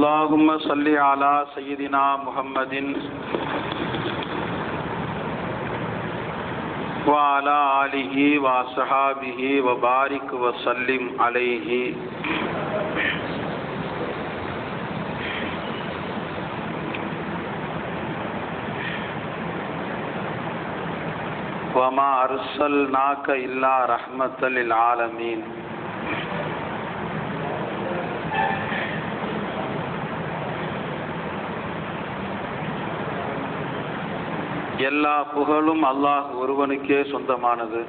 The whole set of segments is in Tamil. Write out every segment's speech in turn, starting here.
اللهم صل على سيدنا محمد وعلى آله وصحابه وبارك وسلم عليه. وما أرسلناك إلا رحمة للعالمين. எல்லா புகழும் அல்லாஹ் ஒருவனுக்கே சொந்தமானது.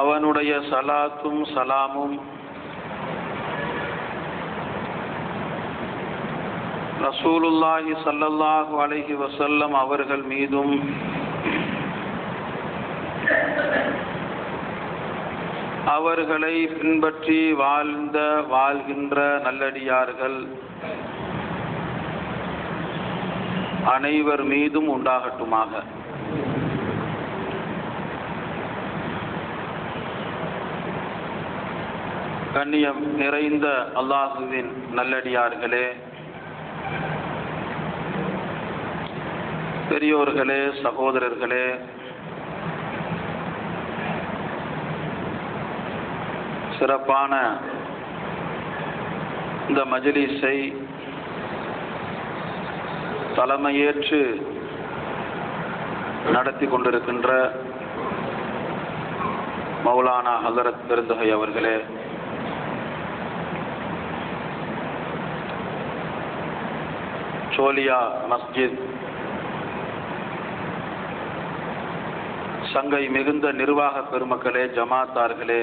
அவனுடைய சலாத்தும் சலாமும் ரசூலுல்லாஹி சல்லல்லாஹு அலைஹி வசல்லம் அவர்கள் மீதும் அவர்களை பின்பற்றி வாழ்ந்த வாழ்கின்ற நல்லடியார்கள். அனைவர் மீதும் உண்டாகட்டுமாக. கண்ணியம் நிறைந்த அல்லாஹுவின் நல்லடியார்களே பெரியோர்களே சகோதரர்களே சிறப்பான இந்த மஜ்லிஸை தலைமையேற்று நடத்தி கொண்டிருக்கின்ற மௌலானா ஹசரத் பெருந்தகை அவர்களே சோலியா மஸ்ஜித் சங்கை மிகுந்த நிர்வாக பெருமக்களே ஜமாத்தார்களே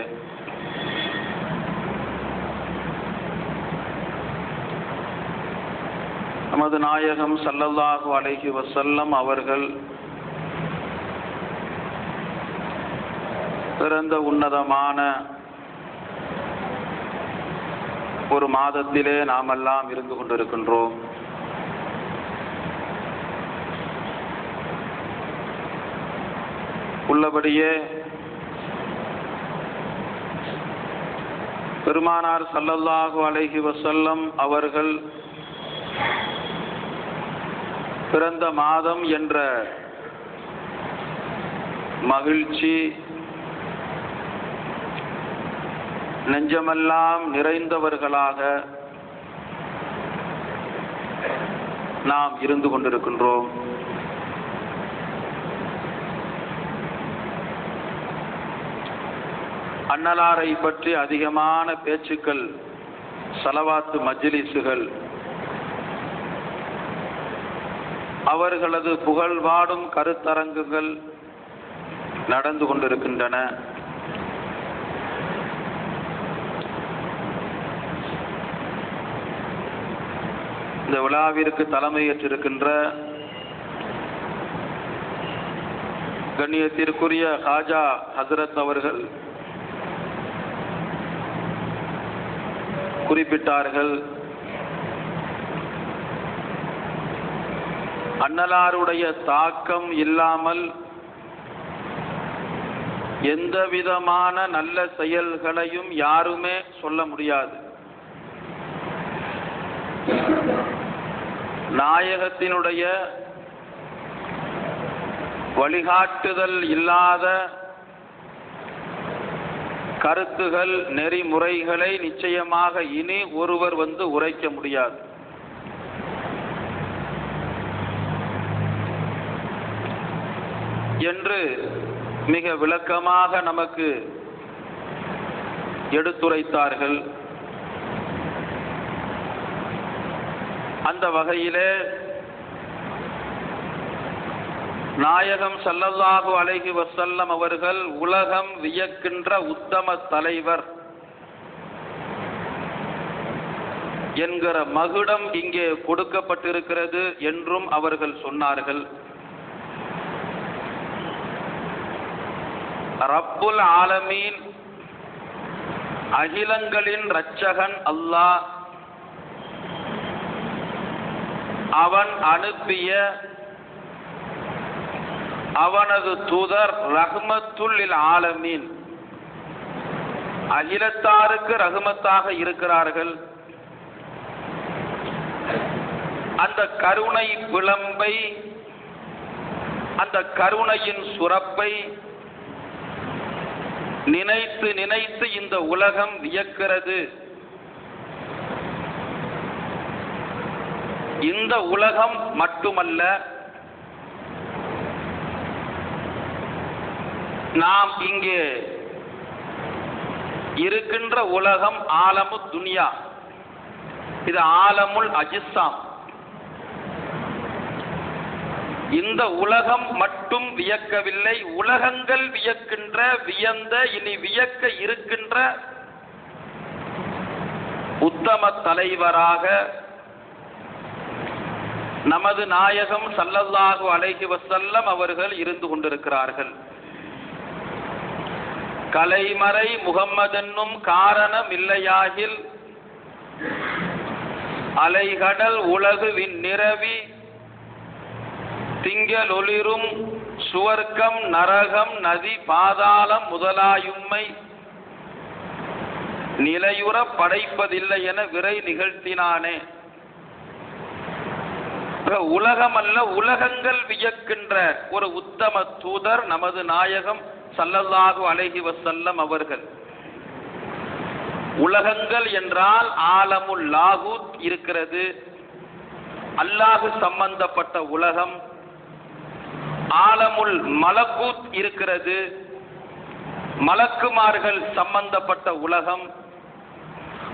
நமது நாயகம் சல்லல்லாஹு அலைஹி வசல்லம் அவர்கள் பிறந்த உன்னதமான ஒரு மாதத்திலே நாமெல்லாம் இருந்து கொண்டிருக்கின்றோம். உள்ளபடியே பெருமானார் சல்லல்லாஹு அலைஹி வசல்லம் அவர்கள் பிறந்த மாதம் என்ற மகிழ்ச்சி நெஞ்சமெல்லாம் நிறைந்தவர்களாக நாம் இருந்து கொண்டிருக்கின்றோம். அன்னலாரை பற்றி அதிகமான பேச்சுக்கள் சலவாத்து மஜ்லிசுகள் அவர்களது புகழ்வாடும் கருத்தரங்குகள் நடந்து கொண்டிருக்கின்றன. இந்த விழாவிற்கு தலைமையேற்றிருக்கின்ற கண்ணியத்திற்குரிய ஹாஜா ஹசரத் அவர்கள் குறிப்பிட்டார்கள். அன்னலாருடைய தாக்கம் இல்லாமல் எந்த விதமான நல்ல செயல்களையும் யாருமே சொல்ல முடியாது. நாயகத்தினுடைய வழிகாட்டுதல் இல்லாத கருத்துகள் நெறிமுறைகளை நிச்சயமாக இனி ஒருவர் வந்து உரைக்க முடியாது. என்று மிக விளக்கமாக நமக்கு எடுத்துரைத்தார்கள். அந்த வகையிலே நாயகம் சல்லல்லாஹு அலைஹி வசல்லம் அவர்கள் உலகம் வியக்கின்ற உத்தம தலைவர் என்கிற மகுடம் இங்கே கொடுக்கப்பட்டிருக்கிறது என்றும் அவர்கள் சொன்னார்கள். ரப்புல் ஆலமீன். அகிலங்களின் இரட்சகன் அல்லாஹ். அவன் அனுப்பிய அவனது தூதர் ரஹ்மத்துல்லில் ஆலமீன். அகிலத்தாருக்கு ரகுமத்தாக இருக்கிறார்கள். அந்த கருணை விளம்பை அந்த கருணையின் சுரப்பை நினைத்து நினைத்து இந்த உலகம் வியக்கிறது. இந்த உலகம் மட்டுமல்ல நாம் இங்கே இருக்கின்ற உலகம் ஆலமு துனியா. இது ஆலமுல் அஜிஸ்ஸாம். இந்த உலகம் மட்டும் வியக்கவில்லை. உலகங்கள் வியக்கின்ற வியந்த இனி வியக்க இருக்கின்ற உத்தம தலைவராக நமது நாயகம் சல்லல்லாஹு அலைஹி வசல்லம் அவர்கள் இருந்து கொண்டிருக்கிறார்கள். கலைமறை முகம்மதென்னும் காரணம் இல்லையாகில் அலைகடல் உலகு நிறவி திங்களொளிரும் சுவர்க்கம் நரகம் நதி பாதாளம் முதலாயும்மை நிலையுற படைப்பதில்லை என விரை நிகழ்த்தினானே. உலகம் அல்ல உலகங்கள் வியக்கின்ற ஒரு உத்தம தூதர் நமது நாயகம் சல்லல்லாஹு அலைஹி வசல்லம் அவர்கள். உலகங்கள் என்றால் ஆலமுல் லாகூத் இருக்கிறது. அல்லாஹு சம்பந்தப்பட்ட உலகம். ஆலமுல் மலக்கூத் இருக்கிறது. மலக்குமார்கள் சம்பந்தப்பட்ட உலகம்.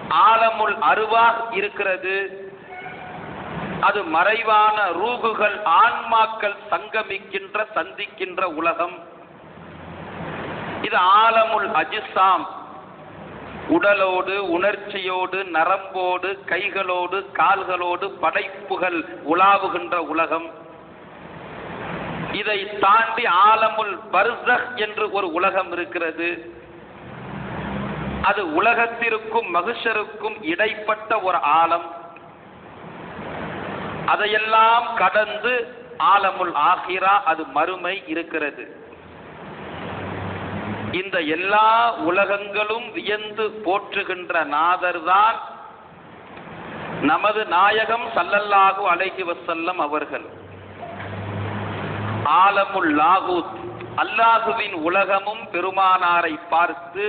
ஆலமுல் அருவா இருக்கிறது. அது மறைவான ரூகுகள் ஆன்மாக்கள் சங்கமிக்கின்ற சந்திக்கின்ற உலகம். இது ஆலமுல் அஜிசாம். உடலோடு உணர்ச்சியோடு நரம்போடு கைகளோடு கால்களோடு படைப்புகள் உலாவுகின்ற உலகம். இதை தாண்டி ஆலமுல் பர்சக் என்று ஒரு உலகம் இருக்கிறது. அது உலகத்திற்கும் மகிஷருக்கும் இடைப்பட்ட ஒரு ஆலம். அதையெல்லாம் கடந்து ஆலமுல் ஆகிரா அது மறுமை இருக்கிறது. இந்த எல்லா உலகங்களும் வியந்து போற்றுகின்ற நாதர்தான் நமது நாயகம் சல்லல்லாஹு அலைஹி வசல்லம் அவர்கள். ஆலமுல் லாகூத். அல்லாஹுவின் உலகமும் பெருமானாரை பார்த்து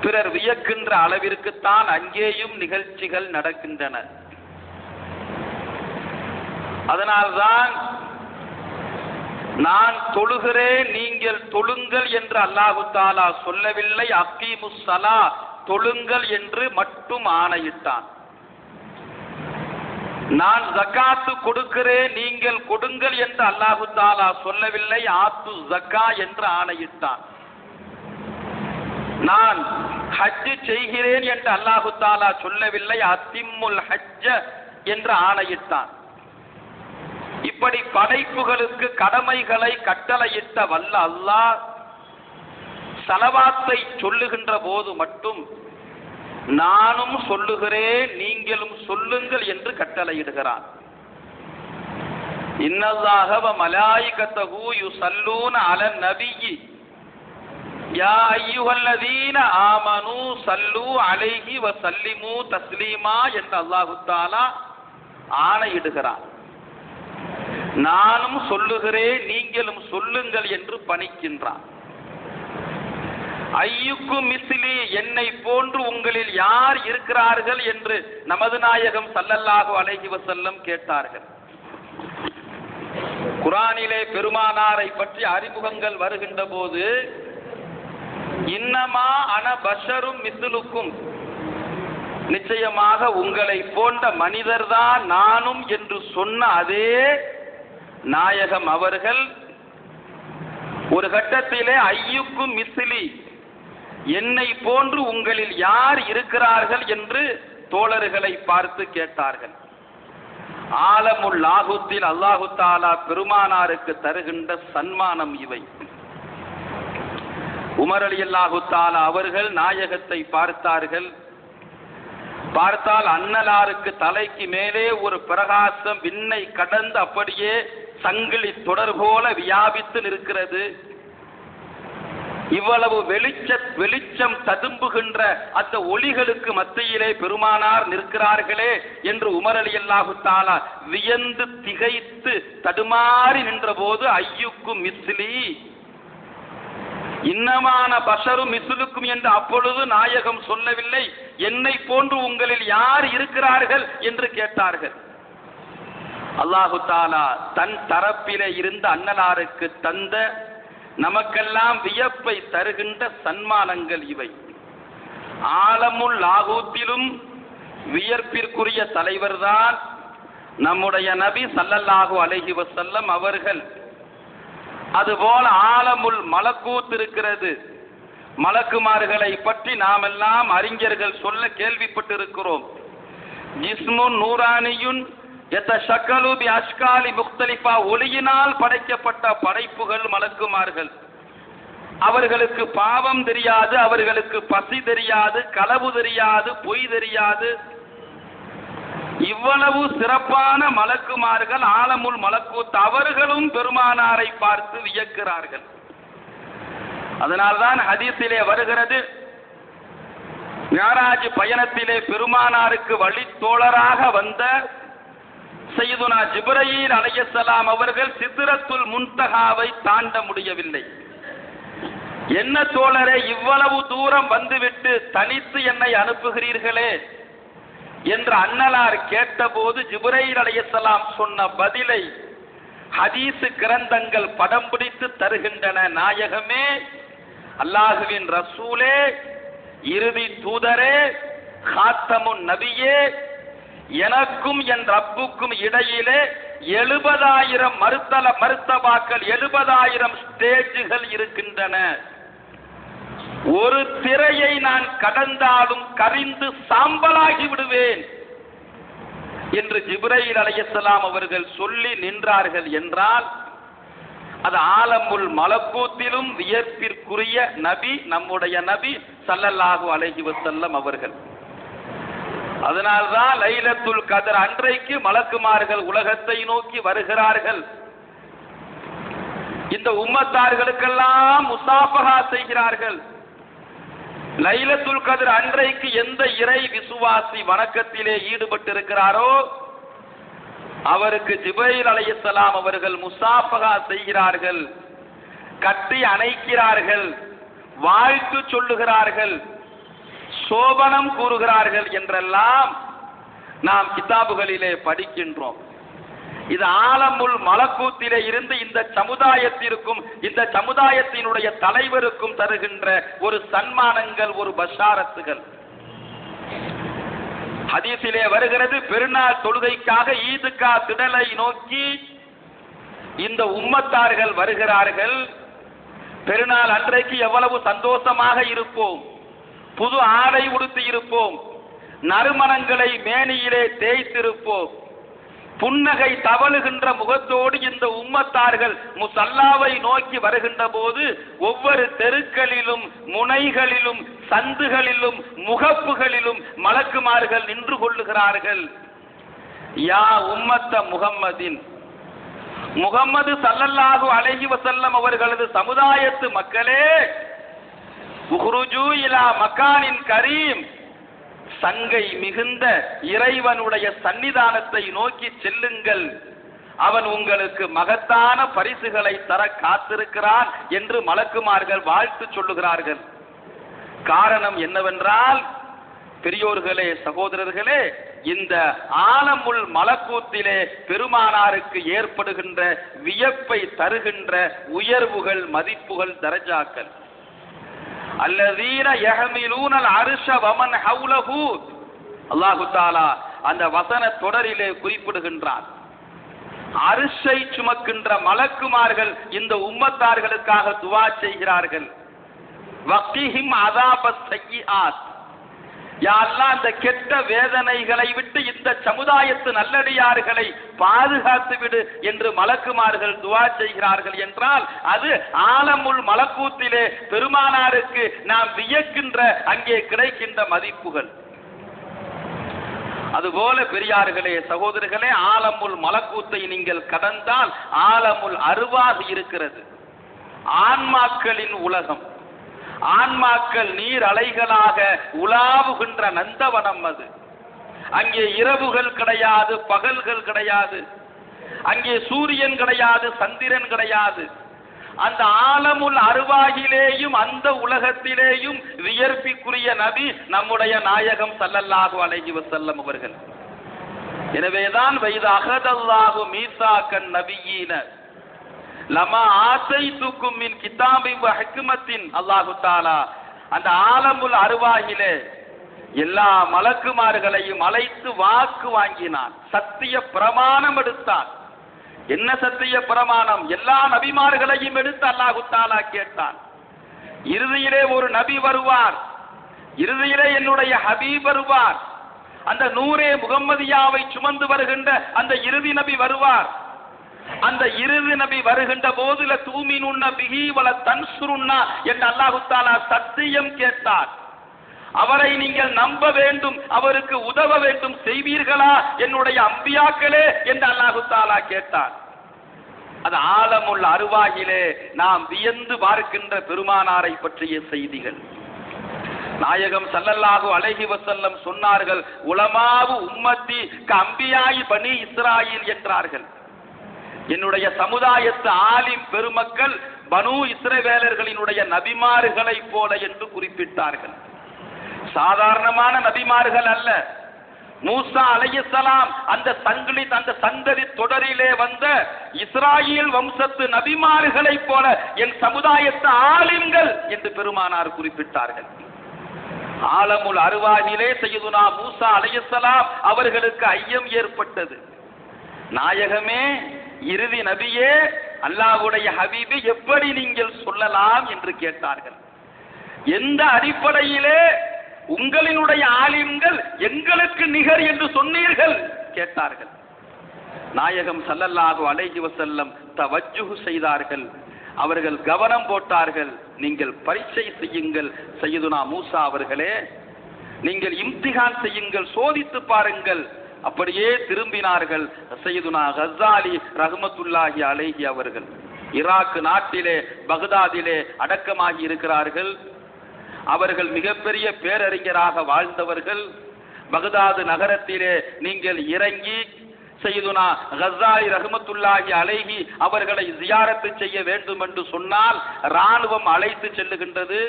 பிறர் வியக்கின்ற அளவிற்குத்தான் அங்கேயும் நிகழ்ச்சிகள் நடக்கின்றன. அதனால்தான் நான் தொழுகிறேன் நீங்கள் தொழுங்கள் என்று அல்லாஹு தாலா சொல்லவில்லை. அக்கீமுசலா தொழுங்கள் என்று மட்டும் ஆணையிட்டான். நான் ஜக்காத்து கொடுக்கிறேன் நீங்கள் கொடுங்கள் என்று அல்லாஹு தாலா சொல்லவில்லை. ஆத்து ஜக்கா என்று ஆணையிட்டான். நான் ஹஜ்ஜு செய்கிறேன் என்று அல்லாஹு தாலா சொல்லவில்லை. அத்திம்முல் ஹஜ்ஜ என்று ஆணையிட்டான். இப்படி படைப்புகளுக்கு கடமைகளை கட்டளையிட்ட வல்ல அல்லாஹ் சலவாத்தை சொல்லுகின்ற போது மட்டும் நானும் சொல்லுகிறேன் நீங்களும் சொல்லுங்கள் என்று கட்டளையிடுகிறான். இன்னல்லாக மலாயிகத்தகு யுசல்லூன அல நபியி. யா ஐயுஹல்லதீன ஆமனு சல்லு அலைஹி வ சல்லிமு தஸ்லீமா என்று அல்லாஹு தாலா ஆணையிடுகிறான். நானும் சொல்லுகிறேன் நீங்களும் சொல்லுங்கள் என்று பணிக்கின்றான். ஐயுக்கு மிஸ்லி என்னை போன்று உங்களில் யார் இருக்கிறார்கள் என்று நமது நாயகம் சல்லல்லாஹு அலைஹி வசல்லம் கேட்டார்கள். குரானிலே பெருமானாரை பற்றி அறிமுகங்கள் வருகின்ற போது இன்னமா அன பஷரும் மிசிலுக்கும். நிச்சயமாக உங்களை போன்ற மனிதர்தான் நானும் என்று சொன்ன அதே நாயகம் அவர்கள் ஒரு கட்டத்திலே ஐயுக்கும் மிசிலி என்னை போன்று உங்களில் யார் இருக்கிறார்கள் என்று தோழர்களை பார்த்து கேட்டார்கள். ஆலமுல் லாகுத்தில் அல்லாஹு தாலா பெருமானாருக்கு தருகின்ற சன்மானம் இவை. உமர் அலி அல்லாஹு தாலா அவர்கள் நாயகத்தை பார்த்தார்கள். பார்த்தால் அன்னலாருக்கு தலைக்கு மேலே ஒரு பிரகாசம் விண்ணை கடந்து அப்படியே சங்கிலி தொடர் போல வியாபித்து நிற்கிறது. இவ்வளவு வெளிச்ச வெளிச்சம் ததும்புகின்ற அந்த ஒளிகளுக்கு மத்தியிலே பெருமானார் நிற்கிறார்களே என்று உமர் அலி அல்லாஹு தாலா வியந்து திகைத்து தடுமாறி நின்றபோது ஐயுக்கும் மிஸ்லி இன்னமான பஷரும் மிசுலுக்கும் என்று அப்பொழுது நாயகம் சொல்லவில்லை. என்னை போன்று உங்களில் யார் இருக்கிறார்கள்? என்று கேட்டார்கள். அல்லாஹு தாலா தன் தரப்பிலே இருந்த அன்னலாருக்கு தந்த நமக்கெல்லாம் வியப்பை தருகின்ற சன்மானங்கள் இவை. ஆலமுல் லாகூத்திலும் வியர்ப்பிற்குரிய தலைவர்தான் நம்முடைய நபி சல்லல்லாஹு அலஹி வசல்லம் அவர்கள். அதுபோல ஆலமுல் மலக்கூத் இருக்கிறது. மலக்குமார்களை பற்றி நாமெல்லாம் அறிஞர்கள் சொல்ல கேள்விப்பட்டிருக்கிறோம். ஜிஸ்முன் நூரானியுன் எத்த ஷக்கலு பி அஷ்காலி முக்தலிஃபா ஒளியினால் படைக்கப்பட்ட படைப்புகள் மலக்குமார்கள் அவர்களுக்கு பாவம் தெரியாது அவர்களுக்கு பசி தெரியாது களவு தெரியாது பொய் தெரியாது. இவ்வளவு சிறப்பான மலக்குமார்கள் ஆலமுல் மலக்கூத் அவர்களும் பெருமானாரை பார்த்து வியக்கிறார்கள். அதனால்தான் ஹதீஸிலே வருகிறது மியாராஜ் பயணத்திலே பெருமானாருக்கு வழித்தோழராக வந்த செய்துனா ஜிப்ரயீல் அலையசலாம் அவர்கள் சித்திரத்துல் முன்தகாவை தாண்ட முடியவில்லை. என்ன தோழரே இவ்வளவு தூரம் வந்துவிட்டு தனித்து என்னை அனுப்புகிறீர்களே என்று அன்னலார் கேட்டபோது ஜிப்ரைல் அலையசலாம் சொன்ன பதிலை ஹதீசு கிரந்தங்கள் படம் பிடித்து தருகின்றன. நாயகமே அல்லாஹுவின் ரசூலே இறுதி தூதரே காத்தமுன் நபியே எனக்கும் என் ரப்புக்கும் இடையிலே எழுபதாயிரம் மருத்தல மருத்தவாக்கள் எழுபதாயிரம் ஸ்டேஜுகள் இருக்கின்றன. ஒரு திரையை நான் கடந்தாலும் கரிந்து சாம்பலாகி விடுவேன் என்று ஜிப்ரையில் அலையசலாம் அவர்கள் சொல்லி நின்றார்கள் என்றால் அது ஆலம்புல் மலக்கூத்திலும் வியப்பிற்குரிய நபி நம்முடைய நபி சல்லல்லாஹு அலைஹி வசல்லம் அவர்கள். அதனால்தான் லைலத்துல் கதர் அன்றைக்கு மலக்குமார்கள் உலகத்தை நோக்கி வருகிறார்கள். இந்த உம்மத்தார்களுக்கெல்லாம் முசாபகா செய்கிறார்கள். லைலத்துல் கதிர் அன்றைக்கு எந்த இறை விசுவாசி வணக்கத்திலே ஈடுபட்டிருக்கிறாரோ அவருக்கு ஜிபைல் அலையத்தலாம் அவர்கள் முசாபகா செய்கிறார்கள். கட்டி அணைக்கிறார்கள். வாழ்த்து சொல்லுகிறார்கள். சோபனம் கூறுகிறார்கள் என்றெல்லாம் நாம் கிதாபுகளிலே படிக்கின்றோம். இது ஆலமுல் மலக்கூத்திலே இருந்து இந்த சமுதாயத்திற்கும் இந்த சமுதாயத்தினுடைய தலைவருக்கும் தருகின்ற ஒரு சன்மானங்கள் ஒரு பஷாரத்துகள். ஹதீஸிலே வருகிறது பெருநாள் தொழுகைக்காக ஈதுக்கா திடலை நோக்கி இந்த உம்மத்தார்கள் வருகிறார்கள். பெருநாள் அன்றைக்கு எவ்வளவு சந்தோஷமாக இருப்போம். புது ஆடை உடுத்தி இருப்போம். நறுமணங்களை மேனியிலே தேய்த்திருப்போம். புன்னகை தவழுகின்ற முகத்தோடு இந்த உம்மத்தார்கள் முசல்லாவை நோக்கி வருகின்ற போது ஒவ்வொரு தெருக்களிலும் முனைகளிலும் சந்துகளிலும் முகப்புகளிலும் மலக்குமார்கள் நின்று கொள்ளுகிறார்கள். யா உம்மத்த முகம்மதின். முகம்மது சல்லல்லாஹு அலைஹி வசல்லம் அவர்களது சமுதாயத்து மக்களே உஹ்ருஜு இலா மக்கானின் கரீம். சங்கை மிகுந்த இறைவனுடைய சன்னிதானத்தை நோக்கி செல்லுங்கள். அவன் உங்களுக்கு மகத்தான பரிசுகளை தர காத்திருக்கிறான் என்று மலக்குமார்கள் வாழ்த்து சொல்லுகிறார்கள். காரணம் என்னவென்றால் பெரியோர்களே சகோதரர்களே இந்த ஆலமுள் மலக்கூத்திலே பெருமானாருக்கு ஏற்படுகின்ற வியப்பை தருகின்ற உயர்வுகள் மதிப்புகள் தரஜாக்கள். அல்லதீன யஹமிலூனல் அருஷ வமன் ஹவுலஹு. அல்லாஹு தாலா அந்த வசன தொடரிலே குறிப்பிடுகின்றார். அரிசை சுமக்கின்ற மலக்குமார்கள் இந்த உம்மத்தார்களுக்காக துவா செய்கிறார்கள். வக்திஹிம் அதாப ஆத் யாரெல்லாம் அந்த கெட்ட வேதனைகளை விட்டு இந்த சமுதாயத்து நல்லடியார்களை பாதுகாத்து விடு என்று மலக்குமார்கள் துவா செய்கிறார்கள் என்றால் அது ஆலமுல் மலக்கூத்திலே பெருமானாருக்கு நாம் வியக்கின்ற அங்கே கிடைக்கின்ற மதிப்புகள். அதுபோல பெரியார்களே சகோதரர்களே ஆலமுல் மலக்கூத்தை நீங்கள் கடந்தால் ஆலமுல் அருவாக இருக்கிறது. ஆன்மாக்களின் உலகம். ஆன்மாக்கள் நீர் அலைகளாக உலாவுகின்ற நந்தவனம் அது. அங்கே இரவுகள் கிடையாது பகல்கள் கிடையாது. அங்கே சூரியன் கிடையாது சந்திரன் கிடையாது. அந்த ஆலமுல் அருவாகிலேயும் அந்த உலகத்திலேயும் வியர்ப்பிக்குரிய நபி நம்முடைய நாயகம் சல்லல்லாஹு அலைஹி வஸல்லம் அவர்கள். எனவேதான் வைத அகதல்லாஹு மீசாக்கன் நபியீன லமா தூக்கும் மின் கிதாபி வ அல்லாஹு தாலா. அந்த ஆலமுல் அருவாகிலே எல்லா மலக்குமார்களையும் அழைத்து வாக்கு வாங்கினான். சத்திய பிரமாணம் எடுத்தான். என்ன சத்திய பிரமாணம்? எல்லா நபிமார்களையும் எடுத்து அல்லாஹு தாலா கேட்டான். இறுதியிலே ஒரு நபி வருவார். இறுதியிலே என்னுடைய ஹபீப் வருவார். அந்த நூரே முகம்மதியாவை சுமந்து வருகின்ற அந்த இறுதி நபி வருவார். அந்த இறுதி நபி வருகின்ற போதுல தூமினுன்ன பிகி வல தன்சுருன்னா என்று அல்லாஹு தாலா சத்தியம் கேட்டார். அவரை நீங்கள் நம்ப வேண்டும் அவருக்கு உதவ வேண்டும் செய்வீர்களா என்னுடைய அம்பியாக்களே என்று அல்லாஹு தாலா கேட்டார். அது ஆழமுள்ள அருவாகிலே நாம் வியந்து பார்க்கின்ற பெருமானாரை பற்றிய செய்திகள். நாயகம் சல்லல்லாஹு அழகி வசல்லம் சொன்னார்கள் உளமாவு உம்மத்தி கம்பியாயி பனி இஸ்ராயில் என்றார்கள். என்னுடைய சமுதாயத்து ஆலிம் பெருமக்கள் பனு இஸ்ரவேலர்களினுடைய நபிமார்களை போல என்று குறிப்பிட்டார்கள். சாதாரணமான நபிமார்கள் அல்ல. மூசா அலையசலாம் அந்த சங்கிலி அந்த சந்ததி தொடரிலே வந்த இஸ்ராயில் வம்சத்து நபிமார்களைப் போல என் சமுதாயத்து ஆலிம்கள் என்று பெருமானார் குறிப்பிட்டார்கள். ஆலமுல் அருவாயிலே செய்யுதுனா மூசா அலையசலாம் அவர்களுக்கு ஐயம் ஏற்பட்டது. நாயகமே இறுதி நபியே அல்லாஹுடைய ஹபீபி எப்படி நீங்கள் சொல்லலாம் என்று கேட்டார்கள். எந்த அடிப்படையிலே உங்களினுடைய ஆலிம்கள் எங்களுக்கு நிகர் என்று சொன்னீர்கள்? கேட்டார்கள். நாயகம் சல்லல்லாஹு அலைஹி வசல்லம் தவஜ்ஜுஹு செய்தார்கள். அவர்கள் கவனம் போட்டார்கள். நீங்கள் பரீட்சை செய்யுங்கள் செய்துனா மூசா அவர்களே. நீங்கள் இம்திகான் செய்யுங்கள் சோதித்து பாருங்கள். அப்படியே திரும்பினார்கள் சையதுனா ஹசாலி ரஹமத்துல்லாஹி அலேஹி அவர்கள். ஈராக் நாட்டிலே பகதாதிலே அடக்கமாகி இருக்கிறார்கள். அவர்கள் மிகப்பெரிய பேரறிஞராக வாழ்ந்தவர்கள். பகதாது நகரத்திலே நீங்கள் இறங்கி செய்துனா கசாலி ரஹமத்துல்லாஹி அலைஹி அவர்களை ஜியாரத்து செய்ய வேண்டும் என்று சொன்னால் ராணுவம் அழைத்து செல்லுகின்றது.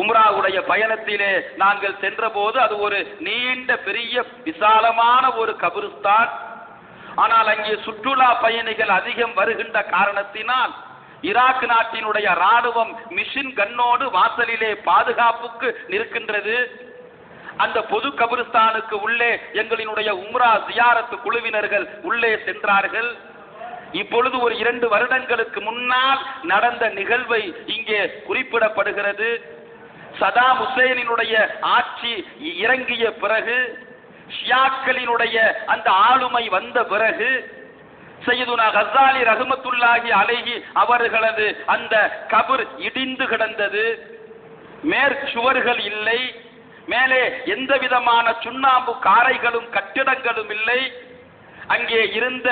உம்ராவுடைய பயணத்திலே நாங்கள் சென்றபோது அது ஒரு நீண்ட பெரிய விசாலமான ஒரு கபிரிஸ்தான். ஆனால் அங்கே சுற்றுலா பயணிகள் அதிகம் வருகின்ற காரணத்தினால் ஈராக் நாட்டினுடைய ராணுவம் மிஷின் கண்ணோடு வாசலிலே பாதுகாப்புக்கு நிற்கின்றது. அந்த பொது கபிரிஸ்தானுக்கு உள்ளே எங்களினுடைய உம்ரா ஜியாரத்து குழுவினர்கள் உள்ளே சென்றார்கள். இப்பொழுது ஒரு இரண்டு வருடங்களுக்கு முன்னால் நடந்த நிகழ்வை இங்கே குறிப்பிடப்படுகிறது. சதாம் ஹுசேனினுடைய ஆட்சி இறங்கிய பிறகு ஷியாக்களினுடைய அந்த ஆளுமை வந்த பிறகு செய்துனா ஹசாலி ரஹமத்துல்லாஹி அலைகி அவர்களது அந்த கபர் இடிந்து கிடந்தது. மேற்சுவர்கள் இல்லை. மேலே எந்த விதமான சுண்ணாம்பு காரைகளும் கட்டிடங்களும் இல்லை. அங்கே இருந்த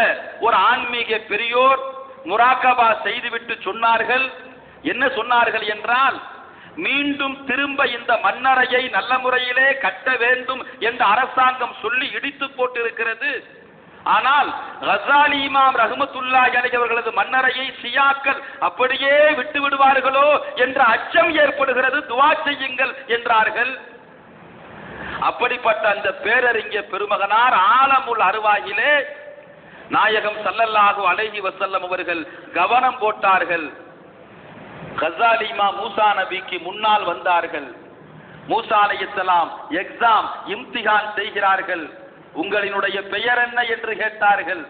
ஒரு ஆன்மீக பெரியோர் முராக்கபா செய்துவிட்டு சொன்னார்கள். என்ன சொன்னார்கள் என்றால் மீண்டும் திரும்ப இந்த மன்னரையை நல்ல முறையிலே கட்ட வேண்டும் என்று அரசாங்கம் சொல்லி இடித்து போட்டிருக்கிறது. ஆனால் கசாலி இமாம் ரஹமத்துல்லா அலைஹி அவர்களது மன்னரையை சியாக்கள் அப்படியே விட்டு விடுவார்களோ என்ற அச்சம் ஏற்படுகிறது. துவா செய்யுங்கள் என்றார்கள். அப்படிப்பட்ட அந்த பேரறிஞர் பெருமகனார் ஆலமுல் அருவாயிலே நாயகம் சல்லல்லாஹு அலைஹி வசல்லம் அவர்கள் கவனம் போட்டார்கள். கசாலிமா மூசா நபிக்கு முன்னால் வந்தார்கள். மூசா அலையத்தலாம் எக்ஸாம் இம்திகான் செய்கிறார்கள். உங்களினுடைய பெயர் என்ன? என்று கேட்டார்கள்.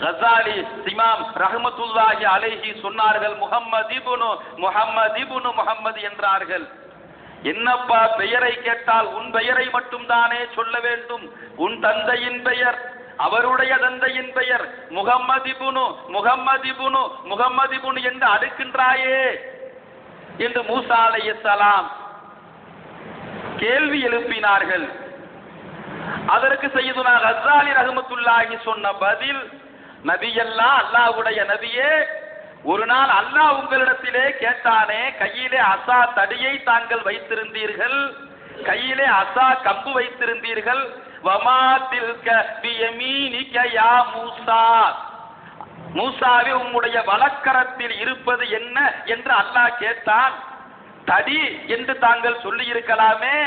கசாலி இமாம் ரஹமத்துல்லாஹி அலைஹி சொன்னார்கள் முகம்மது இபுனு முகம்மது இபுனு முகம்மது என்றார்கள். என்னப்பா பெயரை கேட்டால் உன் பெயரை மட்டும்தானே சொல்ல வேண்டும்? உன் தந்தையின் பெயர் அவருடைய தந்தையின் பெயர் முகம்மதிபுனு முகம்மதிபுனு முகம்மதிபுனு என்று அடுக்கின்றாயே. என்று மூசா அலைஹிஸ்ஸலாம் கேள்வி எழுப்பினார்கள். அதற்கு செய்துனா கசாலி ரஹமத்துல்லாஹி சொன்ன பதில் நபியல்லா அல்லாஹ்வுடைய நபியே ஒரு நாள் அல்லாஹ் உங்களிடத்திலே கேட்டானே கையிலே அசா தடியை தாங்கள் வைத்திருந்தீர்கள் கையிலே அசா கம்பு வைத்திருந்தீர்கள் வமா தில்க பியமீனிக யா மூசா. மூசாவே உம்முடைய வலக்கரத்தில் இருப்பது என்ன என்று அல்லாஹ் கேட்டான். தடி என்று தாங்கள் சொல்லி இருக்கலாமே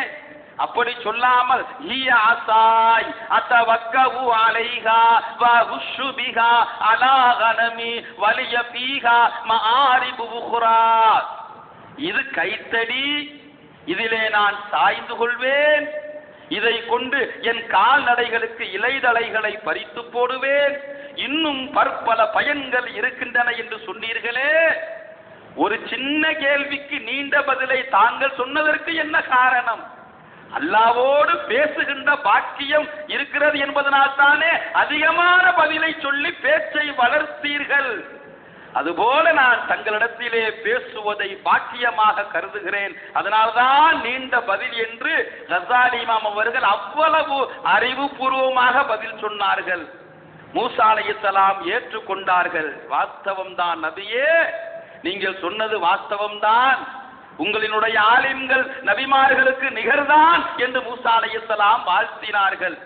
அப்படி சொல்லாமல் ஹிய ஆசாய் அத்தவக்கவு அலைஹா வ உஷு அலா கனமி வலிய பீஹா மஆரிபு இது கைத்தடி இதிலே நான் சாய்ந்து கொள்வேன். இதை கொண்டு என் கால்நடைகளுக்கு இலைதலைகளை பறித்து போடுவேன். இன்னும் பற்பல பயன்கள் இருக்கின்றன என்று சொன்னீர்களே. ஒரு சின்ன கேள்விக்கு நீண்ட பதிலை தாங்கள் சொன்னதற்கு என்ன காரணம்? அல்லாவோடு பேசுகின்ற பாக்கியம் இருக்கிறது என்பதனால் தானே அதிகமான பதிலை சொல்லி பேச்சை வளர்த்தீர்கள். அதுபோல நான் தங்களிடத்திலே பேசுவதை பாக்கியமாக கருதுகிறேன். அதனால்தான் நீண்ட பதில் என்று கசாலி இமாம் அவர்கள் அவ்வளவு அறிவுபூர்வமாக பதில் சொன்னார்கள். மூசா ஏற்றுக்கொண்டார்கள். வாஸ்தவம் தான் நபியே நீங்கள் சொன்னது வாஸ்தவம்தான். உங்களினுடைய ஆலிம்கள் நபிமார்களுக்கு நிகர்தான் என்று மூசா வாழ்த்தினார்கள்.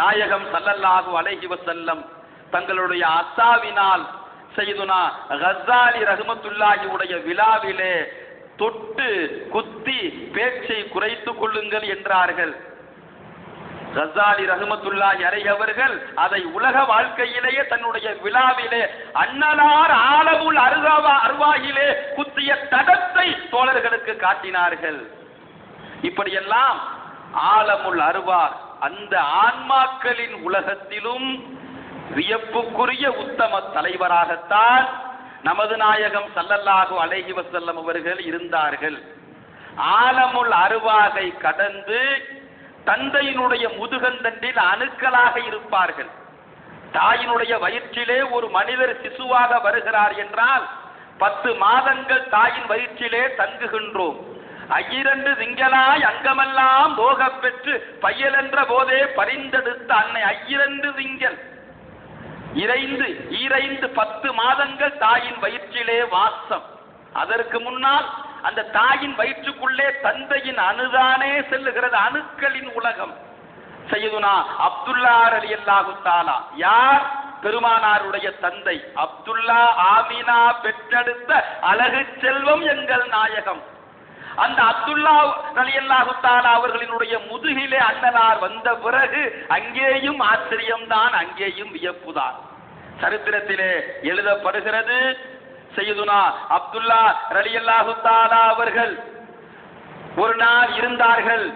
நாயகம் சல்லல்லாகு அலைஹி வஸல்லம் தங்களுடைய அத்தாவினால் செய்துனா ஹசாலி ரஹமத்துல்லாஹி உடைய விழாவிலே தொட்டு குத்தி பேச்சை குறைத்துக் கொள்ளுங்கள் என்றார்கள். கசாலி ரஹ்மத்துல்லாஹி அறையவர்கள் அவர்கள் அதை உலக வாழ்க்கையிலேயே தன்னுடைய விழாவிலே அண்ணலார் ஆலமுல் அருகாவா அருவாகிலே குத்திய தடத்தை தோழர்களுக்கு காட்டினார்கள். இப்படியெல்லாம் ஆலமுல் அருவார் அந்த ஆன்மாக்களின் உலகத்திலும் வியப்புக்குரிய உத்தம தலைவராகத்தான் நமது நாயகம் ஸல்லல்லாஹு அலைஹி வசல்லம் அவர்கள் இருந்தார்கள். ஆலமுள் அருவாகை கடந்து தந்தையினுடைய முதுகந்தண்டில் அணுக்களாக இருப்பார்கள். தாயினுடைய வயிற்றிலே ஒரு மனிதர் சிசுவாக வருகிறார் என்றால் பத்து மாதங்கள் தாயின் வயிற்றிலே தங்குகின்றோம். ஐயிரண்டு திங்களாய் அங்கமெல்லாம் போகப் பெற்று பையலென்ற போதே பரிந்தெடுத்த அன்னை ஐயிரண்டு திங்கள் இறைந்து ஈரைந்து பத்து மாதங்கள் தாயின் வயிற்றிலே வாசம். அதற்கு முன்னால் அந்த தாயின் வயிற்றுக்குள்ளே தந்தையின் அணுதானே செல்லுகிறது அணுக்களின் உலகம். செய்யுதுனா அப்துல்லா அலி அல்லாஹு தாலா யார்? பெருமானாருடைய தந்தை. அப்துல்லா ஆமினா பெற்றெடுத்த அழகு செல்வம் எங்கள் நாயகம். அந்த அப்துல்லா அலி தாலா அவர்களினுடைய முதுகிலே அண்ணனார் வந்த பிறகு அங்கேயும் ஆச்சரியம்தான் அங்கேயும் வியப்புதான். சரித்திரத்திலே எழுதப்படுகிறது செய்யுதுனா அப்துல்லா ரலியல்லாஹு தாலா அவர்கள் ஒரு நாள் இருந்தார்கள்.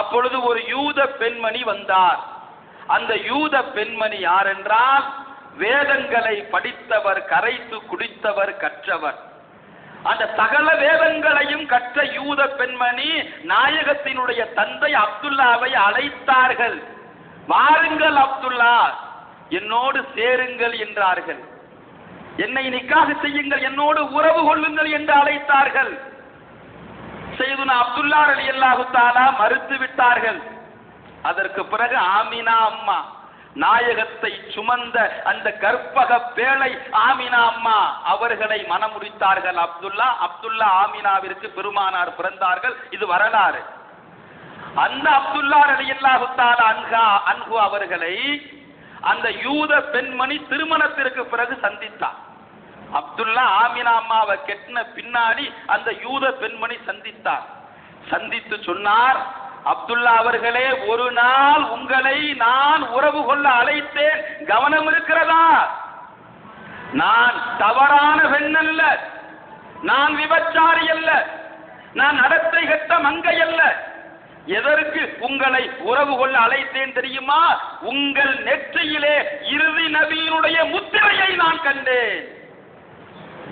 அப்பொழுது ஒரு யூத பெண்மணி வந்தார். அந்த யூத பெண்மணி யார் என்றால் வேதங்களை படித்தவர் கரைத்து குடித்தவர் கற்றவர். அந்த சகல வேதங்களையும் கற்ற யூத பெண்மணி நாயகத்தினுடைய தந்தை அப்துல்லாவை அழைத்தார்கள். வாருங்கள் அப்துல்லா என்னோடு சேருங்கள் என்றார்கள். என்னை நிக்காக செய்யுங்கள் என்னோடு உறவு கொள்ளுங்கள் என்று அழைத்தார்கள். செய்துனா அப்துல்லா அலி அல்லாஹு தாலா மறுத்து விட்டார்கள். அதற்கு பிறகு ஆமினா அம்மா நாயகத்தை சுமந்த அந்த கற்பக பேழை ஆமினா அம்மா அவர்களை மனமுடித்தார்கள். அப்துல்லா அப்துல்லா ஆமினாவிற்கு பெருமானார் பிறந்தார்கள். இது வரலாறு. அந்த அப்துல்லா அலி அல்லாஹு தாலா அன்ஹா அன்ஹு அவர்களை அந்த யூத பெண்மணி திருமணத்திற்கு பிறகு சந்தித்தார். அப்துல்லா ஆமினா அம்மாவை கெட்டின பின்னாடி அந்த யூத பெண்மணி சந்தித்தார். சந்தித்து சொன்னார் அப்துல்லா அவர்களே ஒரு நாள் உங்களை நான் உறவு கொள்ள அழைத்தேன். கவனம் இருக்கிறதா? நான் தவறான பெண் அல்ல நான் விபச்சாரி அல்ல. நான் நடத்தை கெட்ட மங்கை அல்ல. எதற்கு உங்களை உறவு கொள்ள அழைத்தேன் தெரியுமா? உங்கள் நெற்றியிலே இறுதி நபியினுடைய முத்திரையை நான் கண்டேன்.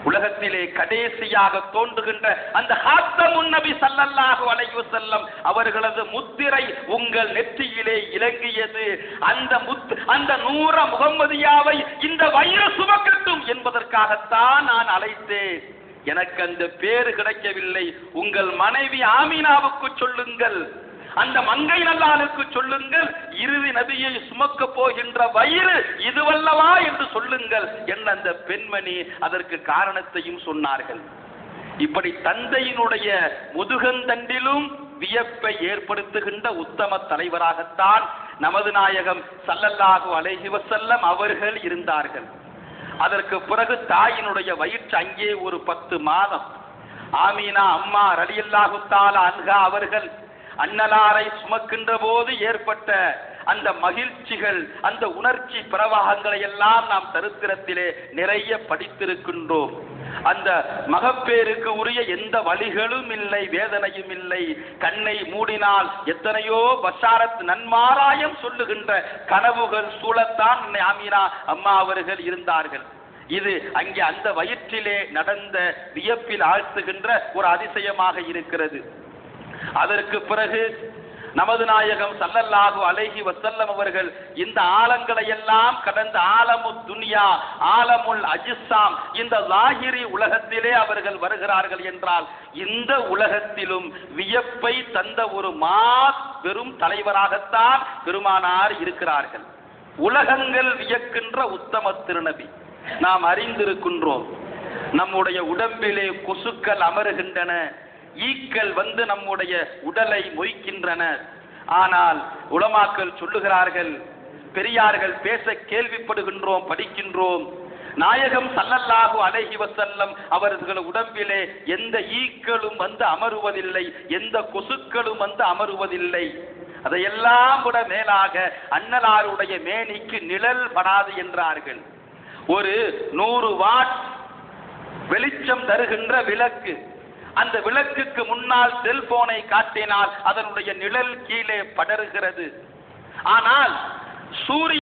உலகத்திலே கடைசியாக தோன்றுகின்ற அந்த ஹாத்தமுன் நபி ஸல்லல்லாஹு அலைஹி வஸல்லம் அவர்களது முத்திரை உங்கள் நெற்றியிலே இலங்கியது. அந்த முத் அந்த நூற முகம்மதியாவை இந்த வயிறு சுமக்கட்டும் என்பதற்காகத்தான் நான் அழைத்தேன். எனக்கு அந்த பேரு கிடைக்கவில்லை. உங்கள் மனைவி ஆமினாவுக்கு சொல்லுங்கள். அந்த மங்கை நல்லானுக்கு சொல்லுங்கள் இறுதி நபியை சுமக்க போகின்ற வயிறு இதுவல்லவா என்று சொல்லுங்கள் என்ற அந்த பெண்மணி அதற்கு காரணத்தையும் சொன்னார்கள். இப்படி தந்தையினுடைய முதுகந்தண்டிலும் வியப்பை ஏற்படுத்துகின்ற உத்தம தலைவராகத்தான் நமது நாயகம் சல்லல்லாஹு அலைஹி வஸல்லம் அவர்கள் இருந்தார்கள். அதற்கு பிறகு தாயினுடைய வயிற்று அங்கே ஒரு பத்து மாதம். ஆமீனா அம்மா ரலியல்லாஹு தாலா அன்ஹா அவர்கள் அன்னலாரை சுமக்கின்ற போது ஏற்பட்ட அந்த மகிழ்ச்சிகள் அந்த உணர்ச்சி பிரவாகங்களை எல்லாம் நாம் சரித்திரத்திலே நிறைய படித்திருக்கின்றோம். அந்த மகப்பேருக்கு உரிய எந்த வழிகளும் இல்லை வேதனையும் இல்லை. கண்ணை மூடினால் எத்தனையோ பஷாரத் நன்மாராயம் சொல்லுகின்ற கனவுகள் சூழத்தான் ஆமீனா அம்மா அவர்கள் இருந்தார்கள். இது அங்கே அந்த வயிற்றிலே நடந்த வியப்பில் ஆழ்த்துகின்ற ஒரு அதிசயமாக இருக்கிறது. அதற்கு பிறகு நமது நாயகம் சல்லல்லாஹு அலைஹி வசல்லம் அவர்கள் இந்த ஆலங்களை எல்லாம் கடந்த ஆலமு துனியா ஆலமுல் அஜிஸ்ஸாம் இந்த லாகிரி உலகத்திலே அவர்கள் வருகிறார்கள் என்றால் இந்த உலகத்திலும் வியப்பை தந்த ஒரு மாபெரும் தலைவராகத்தான் பெருமானார் இருக்கிறார்கள். உலகங்கள் வியக்கின்ற உத்தம திருநபி. நாம் அறிந்திருக்கின்றோம். நம்முடைய உடம்பிலே கொசுக்கள் அமருகின்றன. ஈக்கள் வந்து நம்முடைய உடலை மொய்க்கின்றன. ஆனால் உலமாக்கள் சொல்லுகிறார்கள் பெரியார்கள் பேச கேள்விப்படுகின்றோம் படிக்கின்றோம். நாயகம் சல்லல்லாஹு அலைஹி வசல்லம் அவர்கள் உடம்பிலே எந்த ஈக்களும் வந்து அமருவதில்லை எந்த கொசுக்களும் வந்து அமருவதில்லை. அதையெல்லாம் விட மேலாக அன்னலாருடைய மேனிக்கு நிழல் படாது என்றார்கள். ஒரு நூறு வாட் வெளிச்சம் தருகின்ற விளக்கு அந்த விளக்குக்கு முன்னால் செல்போனை காட்டினால் அதனுடைய நிழல் கீழே படருகிறது. ஆனால் சூரிய